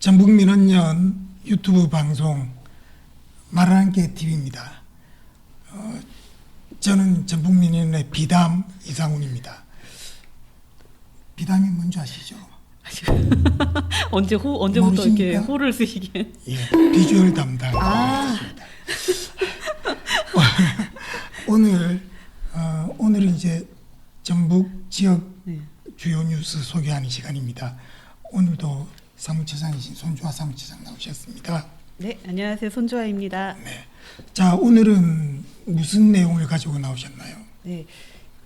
네, 전북민원연 유튜브 방송 말하는 게 TV입니다. 어, 저는 전북민원의 비담 이상훈입니다. 비담이 뭔지 아시죠? 언제 호 언제부터 이렇게 모르십니까? 호를 쓰시게? 예, 비주얼 담당. 아. 오늘 어, 오늘은 이제 전북 지역 네. 주요 뉴스 소개하는 시간입니다. 오늘도 사무처장이신 손주화 사무처장 나오셨습니다. 네, 안녕하세요. 손주아입니다. 자, 오늘은 무슨 내용을 가지고 나오셨나요? 네.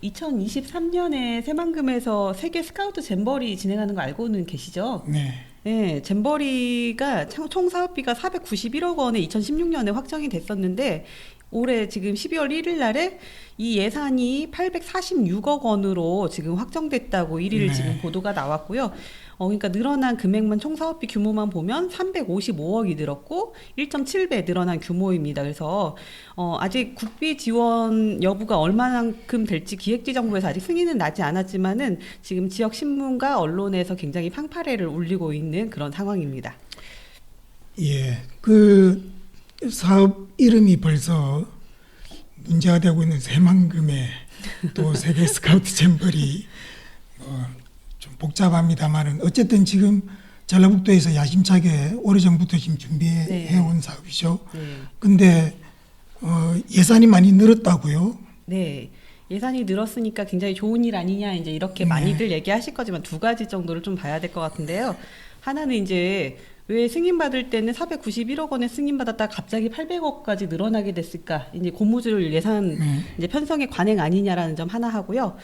2023년에 새만금에서 세계 스카우트 잼버리 진행하는 거 알고는 계시죠? 네. 네, 잼버리가 총- 총 사업비가 491억 원에 2016년에 확정이 됐었는데 올해 지금 12월 1일 날에 이 예산이 846억 원으로 지금 확정됐다고 1일 네. 지금 보도가 나왔고요. 어, 그러니까 늘어난 금액만 총 사업비 규모만 보면 355억이 늘었고 1.7배 늘어난 규모입니다. 그래서 어, 아직 국비 지원 여부가 얼마만큼 될지 기획재정부에서 아직 승인은 나지 않았지만은 지금 지역 신문과 언론에서 굉장히 팡파레를 울리고 있는 그런 상황입니다. 예. 그 사업 이름이 벌써 문제가 되고 있는 새만금의 또 세계 스카우트 잼버리 어, 좀 복잡합니다만은 어쨌든 지금 전라북도에서 야심차게 오래전부터 지금 준비해 네. 온 사업이죠. 네. 근데 어, 예산이 많이 늘었다고요? 네. 예산이 늘었으니까 굉장히 좋은 일 아니냐 이제 이렇게 네. 많이들 얘기하실 거지만 두 가지 정도를 좀 봐야 될 것 같은데요. 하나는 이제 왜 승인 받을 때는 491억 원에 승인 받았다 갑자기 800억까지 늘어나게 됐을까? 이제 고무줄 예산 네. 이제 편성의 관행 아니냐라는 점 하나 하고요.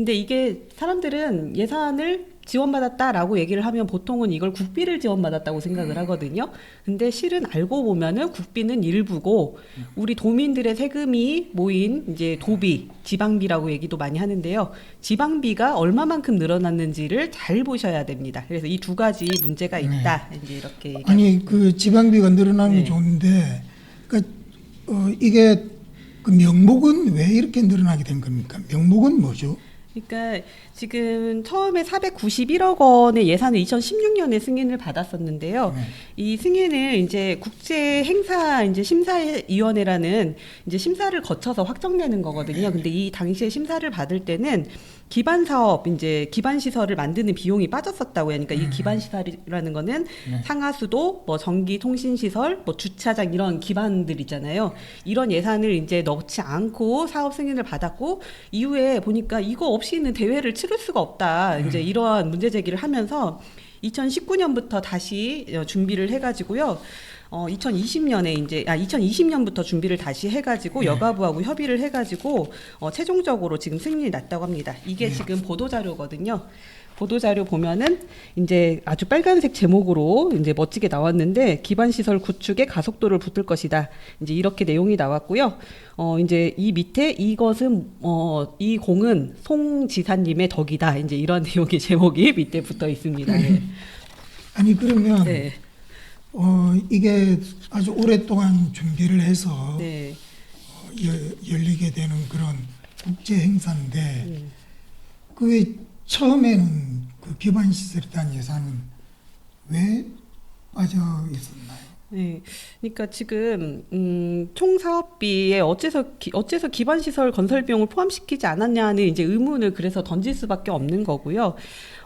근데 이게 사람들은 예산을 지원받았다라고 얘기를 하면 보통은 이걸 국비를 지원받았다고 생각을 하거든요. 근데 실은 알고 보면은 국비는 일부고 우리 도민들의 세금이 모인 이제 도비, 지방비라고 얘기도 많이 하는데요. 지방비가 얼마만큼 늘어났는지를 잘 보셔야 됩니다. 그래서 이 두 가지 문제가 있다. 이제 이렇게 아니 그 지방비가 늘어나는 건 네. 좋은데 그러니까 어, 이게 그 명목은 왜 이렇게 늘어나게 된 겁니까? 명목은 뭐죠? 그러니까 지금 처음에 491억 원의 예산을 2016년에 승인을 받았었는데요. 네. 이 승인을 이제 국제 행사 이제 심사위원회라는 이제 심사를 거쳐서 확정되는 거거든요. 근데 이 당시에 심사를 받을 때는 기반 사업 이제 기반 시설을 만드는 비용이 빠졌었다고요. 그러니까 이 기반 시설이라는 거는 네. 상하수도, 뭐 전기 통신 시설, 뭐 주차장 이런 기반들 있잖아요. 이런 예산을 이제 넣지 않고 사업 승인을 받았고 이후에 보니까 이거 없이는 대회를 치를 수가 없다. 이제 이러한 문제 제기를 하면서 2019년부터 다시 어, 준비를 해가지고요. 어, 2020년에 이제 아 2020년부터 준비를 다시 해가지고 여가부하고 협의를 해가지고 어, 최종적으로 지금 승인이 났다고 합니다. 이게 지금 보도 자료거든요. 보도 자료 보면은 이제 아주 빨간색 제목으로 이제 멋지게 나왔는데 기반 시설 구축에 가속도를 붙을 것이다. 이제 이렇게 내용이 나왔고요. 어 이제 이 밑에 이것은 어이 공은 송 지사님의 덕이다. 이제 이런 내용의 제목이 밑에 붙어 있습니다. 네. 아니 그러면 네. 어, 이게 아주 오랫동안 준비를 해서 네. 어, 여- 열리게 되는 그런 국제 행사인데 음. 그왜 처음에는 그 기반 시설에 대한 예산은 왜 빠져 있었나요? 네, 그러니까 지금 음, 총 사업비에 어째서 기, 어째서 기반 시설 건설 비용을 포함시키지 않았냐는 이제 의문을 그래서 던질 수밖에 없는 거고요.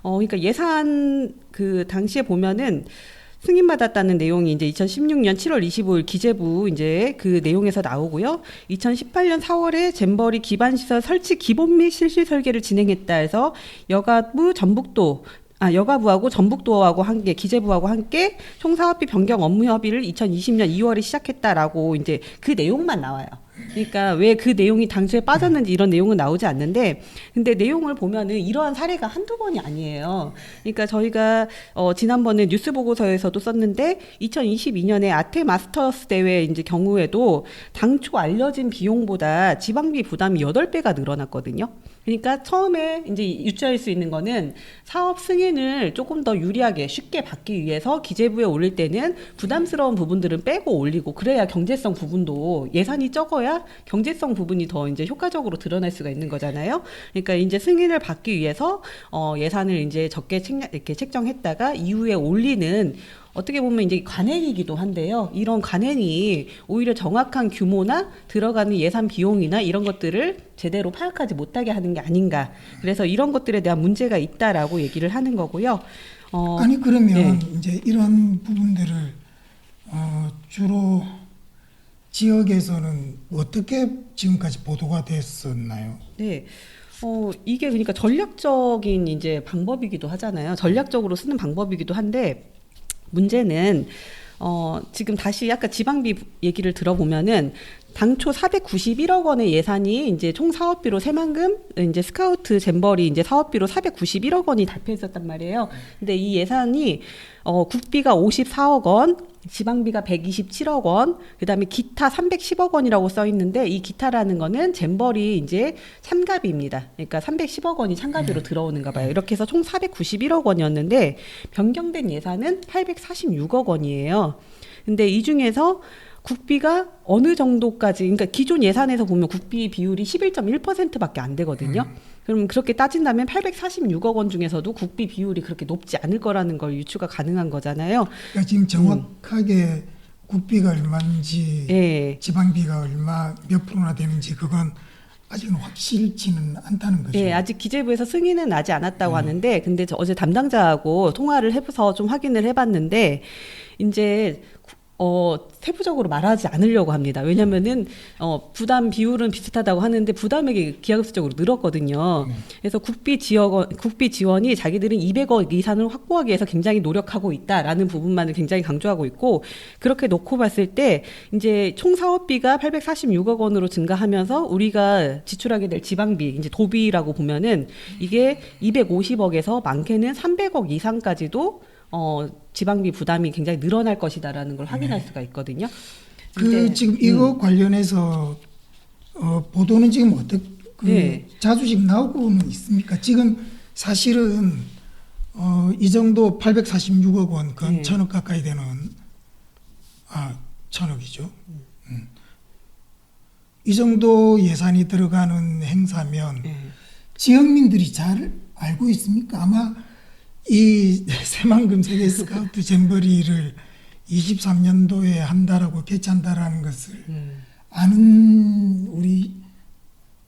어, 그러니까 예산 그 당시에 보면은 승인받았다는 내용이 이제 2016년 7월 25일 기재부 이제 그 내용에서 나오고요. 2018년 4월에 잼버리 기반 시설 설치 기본 및 실시 설계를 진행했다 해서 여가부 전북도 아, 여가부하고 전북도하고 함께 기재부하고 함께 총사업비 변경 업무 협의를 2020년 2월에 시작했다라고 이제 그 내용만 나와요. 그러니까 왜 그 내용이 당시에 빠졌는지 이런 내용은 나오지 않는데 근데 내용을 보면은 이러한 사례가 한두 번이 아니에요. 그러니까 저희가 어 지난번에 뉴스 보고서에서도 썼는데 2022년에 아테 마스터스 대회 이제 경우에도 당초 알려진 비용보다 지방비 부담이 8배가 늘어났거든요. 그러니까 처음에 이제 유추할 수 있는 거는 사업 승인을 조금 더 유리하게 쉽게 받기 위해서 기재부에 올릴 때는 부담스러운 부분들은 빼고 올리고 그래야 경제성 부분도 예산이 적어야 경제성 부분이 더 이제 효과적으로 드러날 수가 있는 거잖아요. 그러니까 이제 승인을 받기 위해서 어 예산을 이제 적게 책, 이렇게 책정했다가 이후에 올리는 어떻게 보면 이제 관행이기도 한데요. 이런 관행이 오히려 정확한 규모나 들어가는 예산 비용이나 이런 것들을 제대로 파악하지 못하게 하는 게 아닌가. 그래서 이런 것들에 대한 문제가 있다라고 얘기를 하는 거고요. 어, 아니 그러면 네. 이제 이런 부분들을 어, 주로 지역에서는 어떻게 지금까지 보도가 됐었나요? 네. 어, 이게 그러니까 전략적인 이제 방법이기도 하잖아요. 전략적으로 쓰는 방법이기도 한데 문제는 어, 지금 다시 아까 지방비 얘기를 들어보면은 당초 491억 원의 예산이 이제 총 사업비로 새만금 이제 스카우트 잼버리 이제 사업비로 491억 원이 달표했었단 말이에요. 근데 이 예산이 어, 국비가 54억 원, 지방비가 127억 원, 그다음에 기타 310억 원이라고 써 있는데 이 기타라는 거는 잼버리 이제 참가비입니다. 그러니까 310억 원이 참가비로 들어오는가 봐요. 이렇게 해서 총 491억 원이었는데 변경된 예산은 846억 원이에요. 근데 이 중에서 국비가 어느 정도까지 그러니까 기존 예산에서 보면 국비 비율이 11.1%밖에 안 되거든요. 그럼 그렇게 따진다면 846억 원 중에서도 국비 비율이 그렇게 높지 않을 거라는 걸 유추가 가능한 거잖아요. 그러니까 지금 정확하게 국비가 얼마인지 예. 지방비가 얼마 몇 프로나 되는지 그건 아직은 확실치는 않다는 거죠. 예, 아직 기재부에서 승인은 나지 않았다고 하는데, 근데 저 어제 담당자하고 통화를 해서 좀 확인을 해봤는데, 이제 어 세부적으로 말하지 않으려고 합니다. 왜냐면은 어 부담 비율은 비슷하다고 하는데 부담액이 기하급수적으로 늘었거든요. 그래서 국비 지원 국비 지원이 자기들은 200억 이상을 확보하기 위해서 굉장히 노력하고 있다라는 부분만을 굉장히 강조하고 있고 그렇게 놓고 봤을 때 이제 총 사업비가 846억 원으로 증가하면서 우리가 지출하게 될 지방비 이제 도비라고 보면은 이게 250억에서 많게는 300억 이상까지도 어 지방비 부담이 굉장히 늘어날 것이다라는 걸 확인할 수가 있거든요. 그 지금 이거 관련해서 어, 보도는 지금 어떻게 그 네. 자주 지금 나오고는 있습니까? 지금 사실은 어, 이 정도 846억 원, 건 네. 천억 가까이 되는 아 천억이죠. 음. 이 정도 예산이 들어가는 행사면 예. 지역민들이 잘 알고 있습니까? 아마 이 새만금 세계 스카우트 잼버리를 23년도에 한다라고 개최한다라는 것을 음. 아는 우리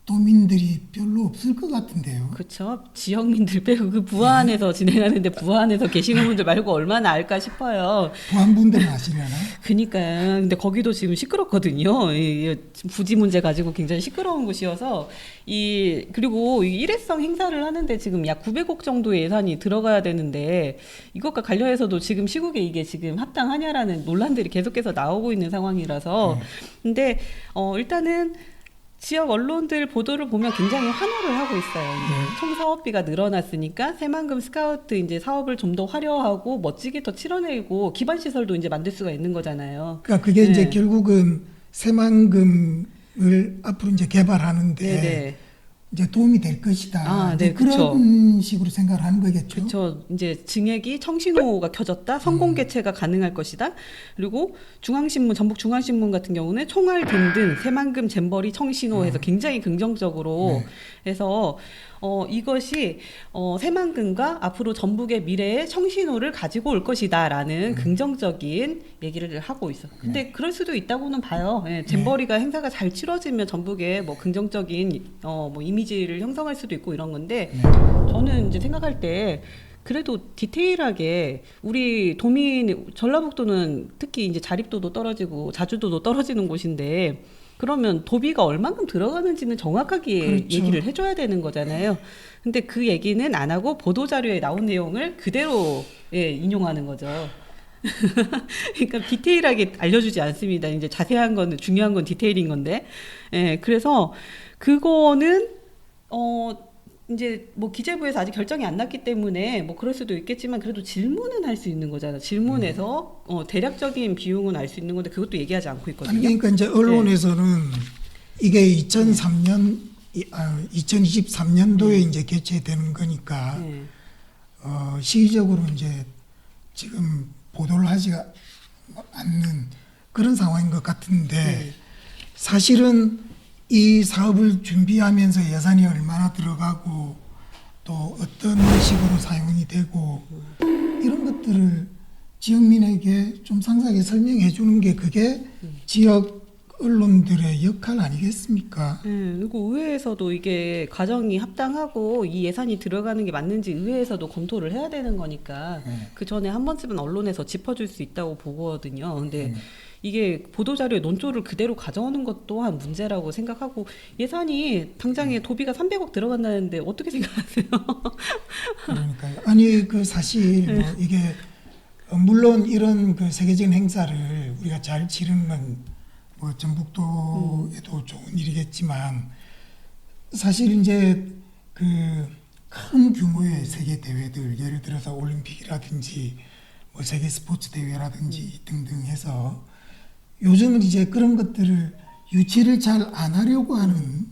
도민들이 별로 없을 것 같은데요. 그렇죠. 지역민들 빼고 그 부안에서 진행하는데 부안에서 계시는 분들 말고 얼마나 알까 싶어요. 보안분들은 아시려나요? 그니까요. 근데 거기도 지금 시끄럽거든요. 이- 이 부지 문제 가지고 굉장히 시끄러운 곳이어서 이 그리고 이 일회성 행사를 하는데 지금 약 900억 정도의 예산이 들어가야 되는데 이것과 관련해서도 지금 시국에 이게 지금 합당하냐라는 논란들이 계속해서 나오고 있는 상황이라서 근데 어 일단은 지역 언론들 보도를 보면 굉장히 환호를 하고 있어요. 이제 총 사업비가 늘어났으니까 새만금 스카우트 이제 사업을 좀 더 화려하고 멋지게 더 치러내고 기반 시설도 이제 만들 수가 있는 거잖아요. 그러니까 그게 이제 네. 결국은 새만금을 앞으로 이제 개발하는데 네네. 이제 도움이 될 것이다. 아, 네, 그런 식으로 생각을 하는 거겠죠. 그렇죠. 이제 증액이 청신호가 켜졌다. 성공 개최가 가능할 것이다. 그리고 중앙신문 전북 중앙신문 같은 경우는 총알 등등 새만금 잼버리 청신호에서 굉장히 긍정적으로 해서 어 이것이 어 새만금과 앞으로 전북의 미래의 청신호를 가지고 올 것이다라는 긍정적인 얘기를 하고 있어. 근데 그럴 수도 있다고는 봐요. 예, 잼버리가 행사가 잘 치러지면 전북에 뭐 긍정적인 어 뭐 이미지를 형성할 수도 있고 이런 건데 저는 이제 생각할 때 그래도 디테일하게 우리 도민 전라북도는 특히 이제 자립도도 떨어지고 자주도도 떨어지는 곳인데 그러면 도비가 얼만큼 들어가는지는 정확하게 그렇죠. 얘기를 해줘야 되는 거잖아요. 근데 그 얘기는 안 하고 보도 자료에 나온 내용을 그대로 예, 인용하는 거죠. 그러니까 디테일하게 알려주지 않습니다. 이제 자세한 건 중요한 건 디테일인 건데, 예, 그래서 그거는 어 이제 뭐 기재부에서 아직 결정이 안 났기 때문에 뭐 그럴 수도 있겠지만 그래도 질문은 할 수 있는 거잖아. 질문에서 어 대략적인 비용은 알 수 있는 건데 그것도 얘기하지 않고 있거든요. 그러니까 이제 언론에서는 이게 2003년 이, 아, 2023년도에 이제 개최되는 거니까 네. 어, 시기적으로 이제 지금 보도를 하지 않는 그런 상황인 것 같은데 네. 사실은 이 사업을 준비하면서 예산이 얼마나 들어가고 또 어떤 식으로 사용이 되고 이런 것들을 지역민에게 좀 상세하게 설명해 주는 게 그게 지역 언론들의 역할 아니겠습니까? 네, 그리고 의회에서도 이게 과정이 합당하고 이 예산이 들어가는 게 맞는지 의회에서도 검토를 해야 되는 거니까 네. 그 전에 한 번쯤은 언론에서 짚어줄 수 있다고 보거든요. 근데 이게 보도자료에 논조를 그대로 가져오는 것 또한 문제라고 생각하고 예산이 당장에 도비가 300억 들어간다는데 어떻게 생각하세요? 그러니까요. 아니 그 사실 뭐 이게 어, 물론 이런 그 세계적인 행사를 우리가 잘 치르는 건 뭐 전북도에도 좋은 일이겠지만 사실 이제 그 큰 규모의 세계 대회들 예를 들어서 올림픽이라든지 뭐 세계 스포츠 대회라든지 등등 해서 요즘은 이제 그런 것들을 유치를 잘 안 하려고 하는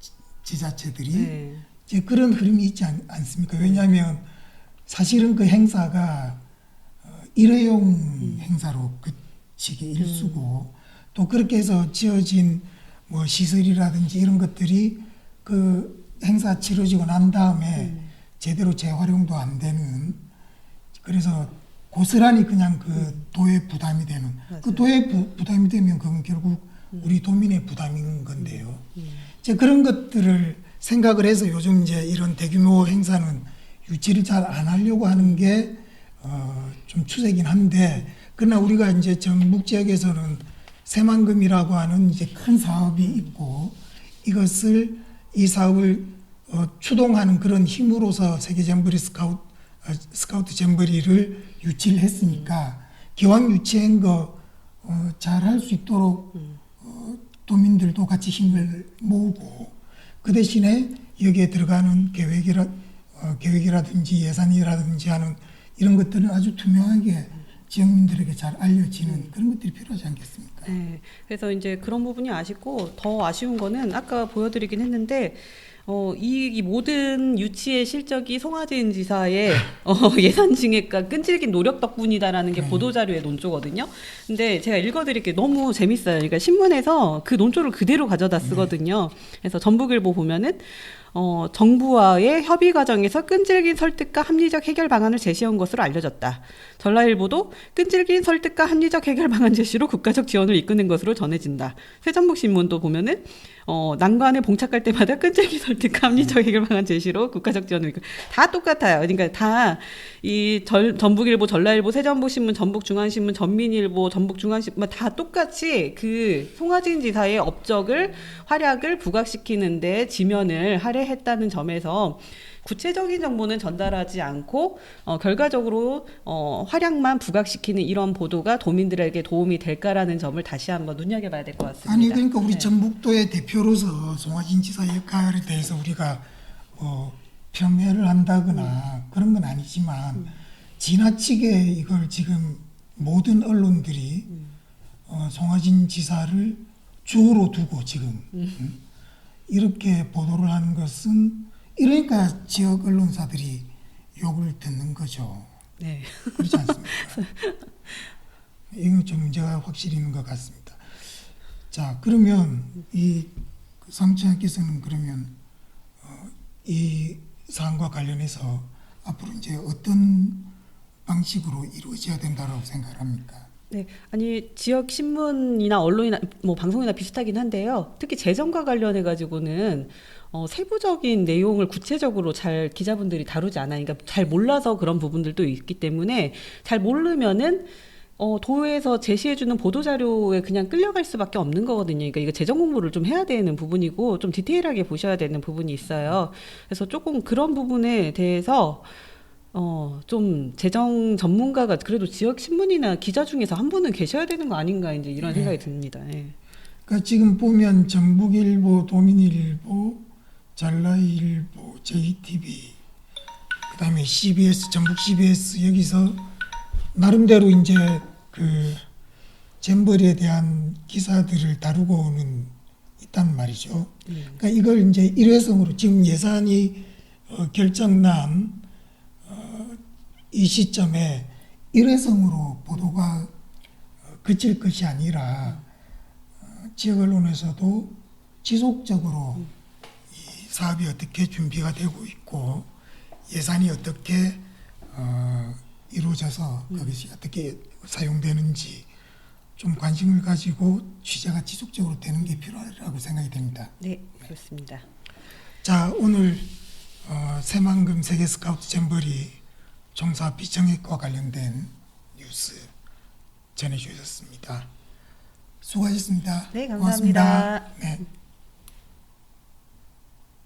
지- 지자체들이 네. 이제 그런 흐름이 있지 않, 않습니까? 왜냐하면 사실은 그 행사가 어, 일회용 행사로 그치기 일수고 또 그렇게 해서 지어진 뭐 시설이라든지 이런 것들이 그 행사 치러지고 난 다음에 제대로 재활용도 안 되는 그래서 고스란히 그냥 그 도에 부담이 되는 그 맞아요. 도에 부, 부담이 되면 그건 결국 우리 도민의 부담인 건데요. 이제 그런 것들을 생각을 해서 요즘 이제 이런 대규모 행사는 유치를 잘 안 하려고 하는 게 어, 좀 추세긴 한데 그러나 우리가 이제 전북 지역에서는 새만금이라고 하는 이제 큰 사업이 있고 이것을 이 사업을 어, 추동하는 그런 힘으로서 세계 잼버리 스카우트 어, 스카우트 잼버리를 유치를 했으니까 기왕 유치한 거 어, 잘할 수 있도록 어, 도민들도 같이 힘을 모으고 그 대신에 여기에 들어가는 계획이라 어, 계획이라든지 예산이라든지 하는 이런 것들은 아주 투명하게 지역민들에게 잘 알려지는 그런 것들이 필요하지 않겠습니까? 네. 그래서 이제 그런 부분이 아쉽고 더 아쉬운 거는 아까 보여드리긴 했는데 어, 이, 이 모든 유치의 실적이 송하진 지사의 어, 예산 증액과 끈질긴 노력 덕분이다라는 게 네. 보도자료의 논조거든요. 근데 제가 읽어드릴게 너무 재밌어요. 그러니까 신문에서 그 논조를 그대로 가져다 쓰거든요. 그래서 전북일보 보면은 어, 정부와의 협의 과정에서 끈질긴 설득과 합리적 해결 방안을 제시한 것으로 알려졌다. 전라일보도 끈질긴 설득과 합리적 해결 방안 제시로 국가적 지원을 이끄는 것으로 전해진다. 새전북 신문도 보면은 어, 난관에 봉착할 때마다 끈질긴 설득과 합리적 해결 방안 제시로 국가적 지원을 이끌. 다 똑같아요. 그러니까 다 이 전북일보, 전라일보, 새전북 신문, 전북 중앙신문, 전민일보, 전북 중앙신문 뭐다 똑같이 그 송하진 지사의 업적을 활약을 부각시키는데 지면을 할애 했다는 점에서 구체적인 정보는 전달하지 않고 어, 결과적으로 어, 활약만 부각시키는 이런 보도가 도민들에게 도움이 될까라는 점을 다시 한번 눈여겨봐야 될 것 같습니다. 아니 그러니까 우리 네. 전북도의 대표로서 송하진 지사 역할에 대해서 우리가 뭐 폄훼를 한다거나 그런 건 아니지만 지나치게 이걸 지금 모든 언론들이 어, 송하진 지사를 주로 두고 지금 음, 이렇게 보도를 하는 것은 이러니까 지역 언론사들이 욕을 듣는 거죠. 네. 그렇지 않습니까? 이건 좀 문제가 확실히 있는 것 같습니다. 자, 그러면 이 상처님께서는 그러면 어, 이 사안과 관련해서 앞으로 이제 어떤 방식으로 이루어져야 된다고 생각합니까? 네, 아니 지역 신문이나 언론이나 뭐 방송이나 비슷하긴 한데요. 특히 재정과 관련해 가지고는 어, 세부적인 내용을 구체적으로 잘 기자분들이 다루지 않아요. 그러니까 잘 몰라서 그런 부분들도 있기 때문에 잘 모르면은 어, 도에서 제시해주는 보도자료에 그냥 끌려갈 수밖에 없는 거거든요. 그러니까 이거 재정 공부를 좀 해야 되는 부분이고 좀 디테일하게 보셔야 되는 부분이 있어요. 그래서 조금 그런 부분에 대해서 어, 좀 재정 전문가가 그래도 지역 신문이나 기자 중에서 한 분은 계셔야 되는 거 아닌가 이제 이런 네. 생각이 듭니다. 예. 그러니까 지금 보면 전북일보, 도민일보, 전라일보, JTB, 그다음에 CBS, 전북 CBS 여기서 나름대로 이제 그 잼버리에 대한 기사들을 다루고 오는 없단 말이죠. 그러니까 이걸 이제 일회성으로 지금 예산이 어, 결정난 어, 이 시점에 일회성으로 보도가 어, 그칠 것이 아니라 어, 지역 언론에서도 지속적으로 이 사업이 어떻게 준비가 되고 있고 예산이 어떻게 어, 이루어져서 거기서 어떻게 사용되는지 좀 관심을 가지고 취재가 지속적으로 되는 게 필요하다고 생각이 됩니다. 네, 그렇습니다. 자 오늘 어, 새만금 세계 스카우트 잼버리 종사 비정액과 관련된 뉴스 전해주셨습니다. 수고하셨습니다. 네, 감사합니다. 고맙습니다. 네.